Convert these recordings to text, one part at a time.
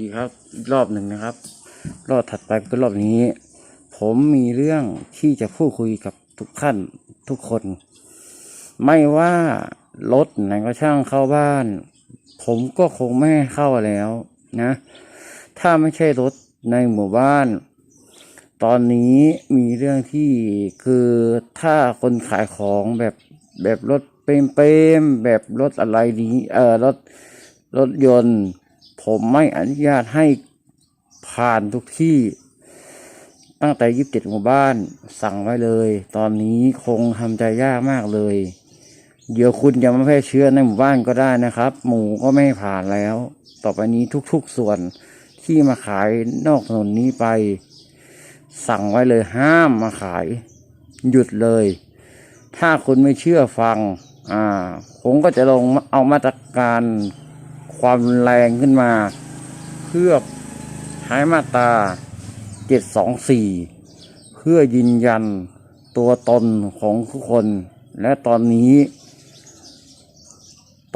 ดีครับรอบหนึ่งนะครับ รอบถัดไปก็รอบนี้ ผมมีเรื่องที่จะพูดคุยกับทุกท่านทุกคน ไม่ว่ารถไหนก็ช่างเข้าบ้าน ผมก็คงไม่ให้เข้าแล้วนะ ถ้าไม่ใช่รถในหมู่บ้าน ตอนนี้มีเรื่องที่คือถ้าคนขายของแบบแบบรถเปรมๆแบบรถอะไรนี้เออรถรถยนต์ ผมไม่อนุญาตให้ผ่านทุกที่ ตั้งแต่ยีิบเจ็ดหมู่บ้านสั่งไว้เลย ตอนนี้คงทำใจยากมากเลย เดี๋ยวคุณจะมาแพร่เชื้อในหมู่บ้านก็ได้นะครับ หมูก็ไม่ผ่านแล้ว ต่อไปนี้ทุกๆส่วนที่มาขายนอกถนนนี้ไป สั่งไว้เลยห้ามมาขาย หยุดเลย ถ้าคุณไม่เชื่อฟัง อ่า ผมก็จะลงเอามาตรการ ความแรงขึ้นมา เพื่อใช้มาตราเจ็ดสองสี่เพื่อยืนยันตัวตนของทุกคน และตอนนี้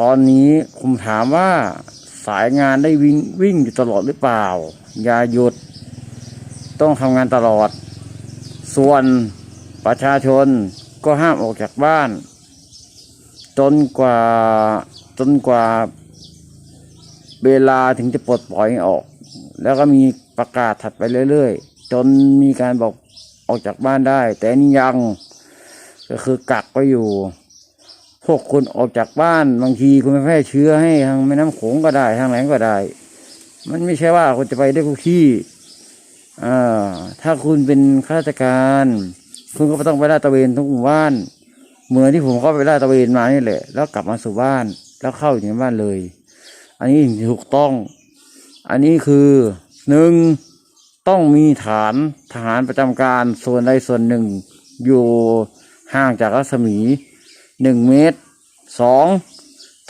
ตอนนี้ผมถามว่าสายงานได้วิ่งวิ่งอยู่ตลอดหรือเปล่า อย่าหยุด ต้องทำงานตลอด ส่วนประชาชนก็ห้ามออกจากบ้าน จนกว่าจนกว่า เวลาถึงจะปลดปล่อยออก แล้วก็มีประกาศถัดไปเรื่อยๆ จนมีการบอกออกจากบ้านได้ แต่นี่ยังก็คือกักไว้อยู่ พวกคุณออกจากบ้านบางทีคุณไม่แพร่เชื้อให้ทางแม่น้ำโขงก็ได้ ทางไหนก็ได้ มันไม่ใช่ว่าคุณจะไปได้ทุกที่อ่าถ้าคุณเป็นข้าราชการ คุณก็ต้องไปลาดตระเวนทุกหมู่บ้านเหมือนที่ผมเข้าไปลาดตระเวนมานี่แหละ แล้วกลับมาสู่บ้านแล้วเข้าอยู่ในบ้านเลย อันนี้ถูกต้อง อันนี้คือหนึ่งต้องมีฐานทหารประจำการส่วนใดส่วนหนึ่ง อยู่ห่างจากรัศมีหนึ่งเมตรสอง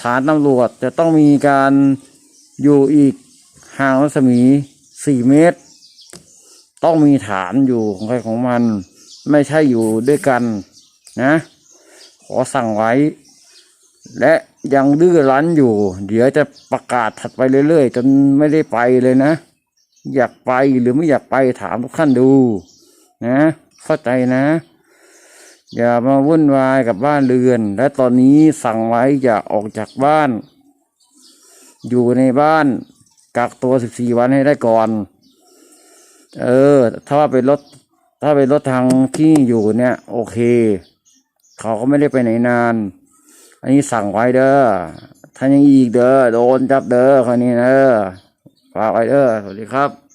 ฐานตำรวจจะต้องมีการอยู่อีกห่างรัศมีสี่เมตร ต้องมีฐานอยู่ของใครของมัน ไม่ใช่อยู่ด้วยกันนะ ขอสั่งไว้ และยังดื้อรั้นอยู่ เดี๋ยวจะประกาศถัดไปเรื่อยๆ จนไม่ได้ไปเลยนะ อยากไปหรือไม่อยากไปถามทุกท่านดู นะ เข้าใจนะ อย่ามาวุ่นวายกับบ้านเรือน และตอนนี้สั่งไว้อย่าออกจากบ้าน อยู่ในบ้านกักตัวสิบสี่วันให้ได้ก่อน เออ ถ้าว่าเป็นรถ ถ้าเป็นรถทางที่อยู่เนี่ย โอเค เขาก็ไม่ได้ไปไหนนาน อันนี้สั่งไว้เด้อท่านยังอีกเด้อโดนจับเด้อคนนี้เด้อฝากไว้เด้อสวัสดีครับ